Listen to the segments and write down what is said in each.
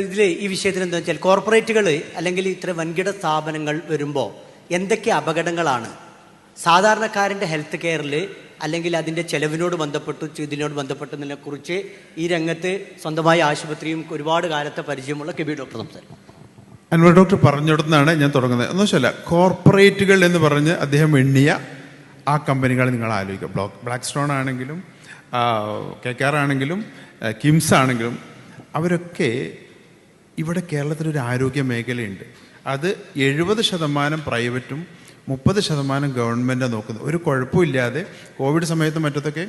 ഇതിൽ ഈ വിഷയത്തിൽ എന്താ വെച്ചാൽ കോർപ്പറേറ്റുകൾ അല്ലെങ്കിൽ ഇത്ര വൻകിട സ്ഥാപനങ്ങൾ വരുമ്പോൾ എന്തൊക്കെ അപകടങ്ങളാണ്? സാധാരണക്കാരന്റെ ഹെൽത്ത് കെയറിൽ അല്ലെങ്കിൽ അതിന്റെ ചെലവിനോട് ബന്ധപ്പെട്ട് ഇതിനോട് ബന്ധപ്പെട്ടതിനെ കുറിച്ച് ഈ രംഗത്ത് സ്വന്തമായ ആശുപത്രിയും ഒരുപാട് കാലത്തെ പരിചയമുള്ള കെബി ഡോക്ടർ സംസാരിക്കും. അൻവർ ഡോക്ടർ പറഞ്ഞിടത്തുനിന്നാണ് ഞാൻ തുടങ്ങുന്നത്. എന്ന് വെച്ചാൽ കോർപ്പറേറ്റുകൾ എന്ന് പറഞ്ഞ് അദ്ദേഹം എണ്ണിയ ആ കമ്പനികൾ നിങ്ങൾ ആലോചിക്കുക. ബ്ലോക്ക് ബ്ലാക്ക് സ്റ്റോൺ ആണെങ്കിലും കെ കെ ആർ ആണെങ്കിലും കിംസ് ആണെങ്കിലും അവരൊക്കെ ഇവിടെ കേരളത്തിലൊരു ആരോഗ്യ മേഖലയുണ്ട്. അത് എഴുപത് ശതമാനം പ്രൈവറ്റും മുപ്പത് ശതമാനം ഗവൺമെന്റാണ് നോക്കുന്നത്. ഒരു കുഴപ്പമില്ലാതെ കോവിഡ് സമയത്ത് മറ്റത്തൊക്കെ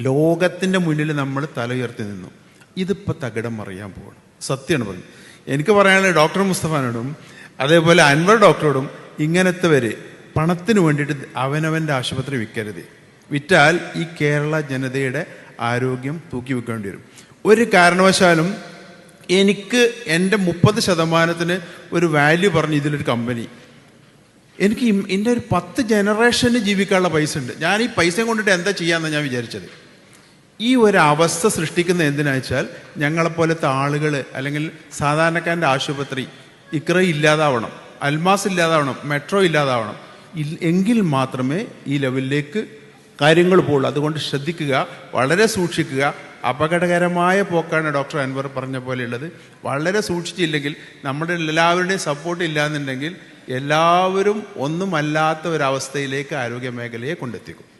ലോകത്തിന്റെ മുന്നിൽ നമ്മൾ തല ഉയർത്തി നിന്നു. ഇതിപ്പോൾ തകിടം മറിയാൻ പോകണം സത്യമാണ് പറഞ്ഞു എനിക്ക് പറയാനുള്ള ഡോക്ടർ മുസ്തഫാനോടും അതേപോലെ അൻവർ ഡോക്ടറോടും ഇങ്ങനത്തെ വരെ പണത്തിന് വേണ്ടിയിട്ട് അവനവന്റെ ആശുപത്രി വിൽക്കരുത്. വിറ്റാൽ ഈ കേരള ജനതയുടെ ആരോഗ്യം തൂക്കി വെക്കേണ്ടി വരും. ഒരു കാരണവശാലും എനിക്ക് എന്റെ മുപ്പത് ശതമാനത്തിന് ഒരു വാല്യൂ പറഞ്ഞു ഇതിലൊരു കമ്പനി എനിക്ക് എന്റെ ഒരു പത്ത് ജനറേഷന് ജീവിക്കാനുള്ള പൈസ ഉണ്ട്. ഞാൻ ഈ പൈസ കൊണ്ടിട്ട് എന്താ ചെയ്യാമെന്ന് ഞാൻ വിചാരിച്ചത്. ഈ ഒരു അവസ്ഥ സൃഷ്ടിക്കുന്ന എന്തിനാ വെച്ചാൽ ഞങ്ങളെപ്പോലത്തെ ആളുകൾ അല്ലെങ്കിൽ സാധാരണക്കാരന്റെ ആശുപത്രി ഇക്ര ഇല്ലാതാവണം അൽമാസ് ഇല്ലാതാവണം മെട്രോ ഇല്ലാതാവണം. എങ്കിൽ മാത്രമേ ഈ ലെവലിലേക്ക് കാര്യങ്ങൾ പോകുള്ളൂ അതുകൊണ്ട് ശ്രദ്ധിക്കുക വളരെ സൂക്ഷിക്കുക അപകടകരമായ പോക്കാണ് ഡോക്ടർ അൻവർ പറഞ്ഞ പോലെയുള്ളത്. വളരെ സൂക്ഷിച്ചില്ലെങ്കിൽ നമ്മുടെ എല്ലാവരുടെയും സപ്പോർട്ട് ഇല്ലാന്നുണ്ടെങ്കിൽ എല്ലാവരും ഒന്നുമല്ലാത്ത ഒരവസ്ഥയിലേക്ക് ആരോഗ്യ മേഖലയെ കൊണ്ടെത്തിക്കും.